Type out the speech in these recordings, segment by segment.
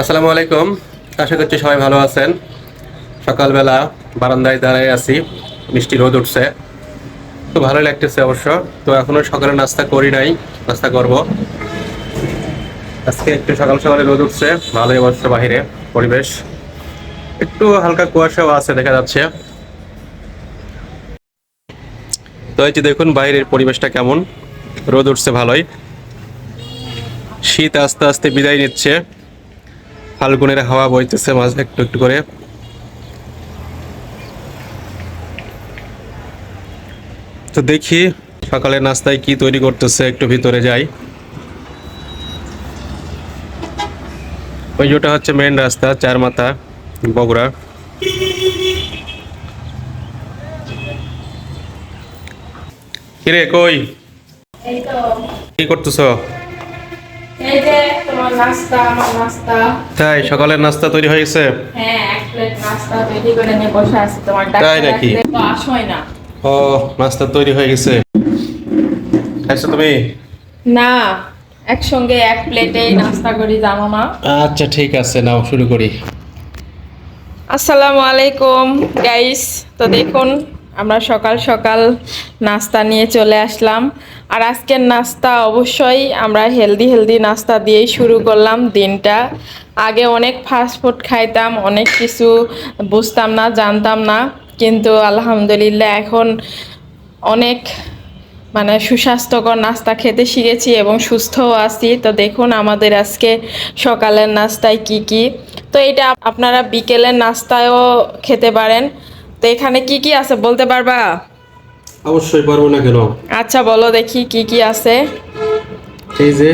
আসসালামু আলাইকুম। আশা করছি সবাই ভালো আছেন। সকালবেলা বারান্দায় দাঁড়ায় আছি। মিষ্টি রোদ উঠছে। তো ভালো লাগতেছে অবশ্য। তো এখনও সকালে নাস্তা করি নাই। নাস্তা করব। আজকে একটু সকাল সকালে রোদ উঠছে। ভালোই অবশ্য বাহিরে, পরিবেশ। একটু হালকা কুয়াশাও আছে, দেখা যাচ্ছে। তো এই যে দেখুন, বাইরের পরিবেশটা কেমন? রোদ উঠছে ভালোই। শীত আস্তে আস্তে বিদায় নিচ্ছে। ফাল্গুনের হাওয়া বইতেছে মাঝে একটু একটু করে। তো দেখি সকালে নাস্তায় কি তৈরি করতেছে একটু ভিতরে যাই। ওই যেটা হচ্ছে মেন রাস্তা চার মাথা বগুড়া। কিরে কই? কি করতেছ? এই যে তোমার নাস্তা আমার নাস্তা। তাই সকালের নাস্তা তৈরি হয়ে গেছে? হ্যাঁ এক প্লেট নাস্তা রেডি করে নিয়ে বসে আছি তোমার ডাক্তার তাই নাকি? তো আসোই না। ও নাস্তা তৈরি হয়ে গেছে। খাইছো তুমি? না একসঙ্গে এক প্লেটেই নাস্তা করি না আচ্ছা ঠিক আছে নাও শুরু করি। আসসালামু আলাইকুম গাইস তো দেখুন আমরা সকাল সকাল নাস্তা নিয়ে চলে আসলাম। আর আজকের নাস্তা অবশ্যই আমরা হেলদি হেলদি নাস্তা দিয়েই শুরু করলাম দিনটা। আগে অনেক ফাস্ট ফুড খাইতাম, অনেক কিছু বুঝতাম না, জানতাম না। কিন্তু আলহামদুলিল্লাহ এখন অনেক মানে সুস্বাস্থ্যকর নাস্তা খেতে শিখেছি এবং সুস্থও আছি। তো দেখুন আমাদের আজকে সকালের নাস্তায় কি কি। তো এটা আপনারা বিকেলের নাস্তায়ও খেতে পারেন। তো এখানে কি কি আছে বলতে পারবা? অবশ্যই পারব না কেন? আচ্ছা বলো দেখি কি কি আছে। এই যে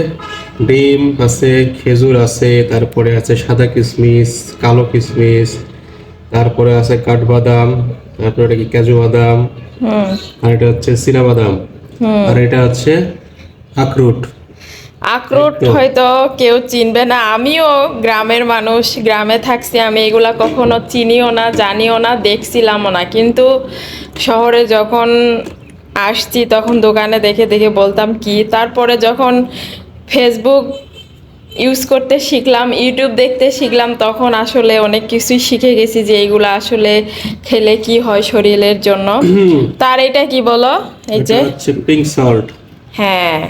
ডিম আছে খেজুর আছে তারপরে আছে সাদা কিশমিশ কালো কিশমিশ তারপরে আছে কাঠবাদাম তারপরে এটা কি কাজু বাদাম আর এটা হচ্ছে চীনা বাদাম আর এটা হচ্ছে আখরুট। আখরোট হয়তো কেউ চিনবে না। আমিও গ্রামের মানুষ গ্রামে থাকছি আমি এগুলা কখনো চিনিও না জানিও না দেখছিলামও না। কিন্তু শহরে যখন আসছি তখন দোকানে দেখে দেখে বলতাম কি? তারপরে যখন ফেসবুক ইউজ করতে শিখলাম ইউটিউব দেখতে শিখলাম তখন আসলে অনেক কিছুই শিখে গেছি যে এইগুলো আসলে খেলে কি হয় শরীরের জন্য। তার এটা কি বলো? এই যে পিঙ্ক সল্ট হ্যাঁ।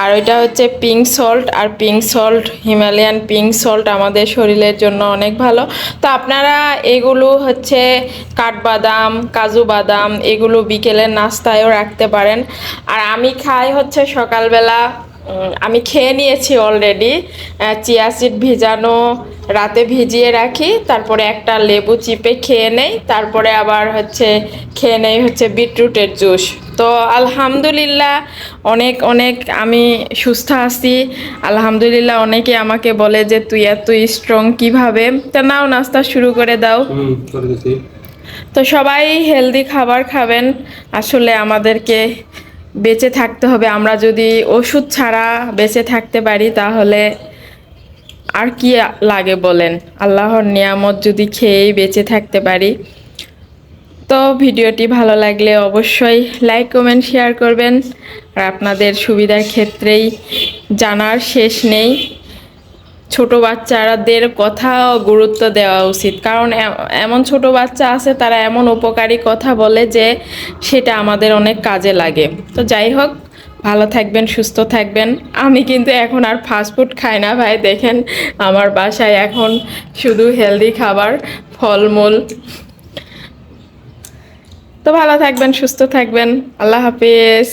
আর ওইটা হচ্ছে পিঙ্ক সল্ট আর pink salt Himalayan pink salt আমাদের শরীরের জন্য অনেক ভালো। তো আপনারা এগুলো হচ্ছে কাঠবাদাম, কাজু বাদাম, এগুলো বিকেলের নাস্তায়ও রাখতে পারেন। আর আমি খাই হচ্ছে সকালবেলা আমি খেয়ে নিয়েছি অলরেডি চিয়া সিড ভিজানো রাতে ভিজিয়ে রাখি তারপরে একটা লেবু চিপে খেয়ে নেই তারপরে আবার হচ্ছে খেয়ে নেই হচ্ছে বিটরুটের জুস। তো আলহামদুলিল্লাহ অনেক অনেক আমি সুস্থ আছি। আলহামদুলিল্লাহ অনেকে আমাকে বলে যে তুই এত স্ট্রং কীভাবে? তা নাও নাস্তা শুরু করে দাও। তো সবাই হেলদি খাবার খাবেন। আসলে আমাদেরকে বেঁচে থাকতে হবে। আমরা যদি ওষুধ ছাড়া বেঁচে থাকতে পারি, তাহলে আর কি লাগে বলেন? আল্লাহর নিয়ামত যদি খেয়েই বেঁচে থাকতে পারি। তো ভিডিওটি ভালো লাগলে অবশ্যই লাইক, কমেন্ট, শেয়ার করবেন। আর আপনাদের সুবিধার ক্ষেত্রেই জানার শেষ নেই। ছোট বাচ্চাদের কথাও গুরুত্ব দেওয়া উচিত। কারণ এমন ছোট বাচ্চা আছে, তারা এমন উপকারী কথা বলে যে সেটা আমাদের অনেক কাজে লাগে। তো যাই হোক, ভালো থাকবেন, সুস্থ থাকবেন। আমি কিন্তু এখন আর ফাস্টফুড খাই না ভাই, দেখেন আমার বাসায় এখন শুধু হেলদি খাবার, ফলমূল। তো ভালো থাকবেন, সুস্থ থাকবেন। আল্লাহ হাফিজ।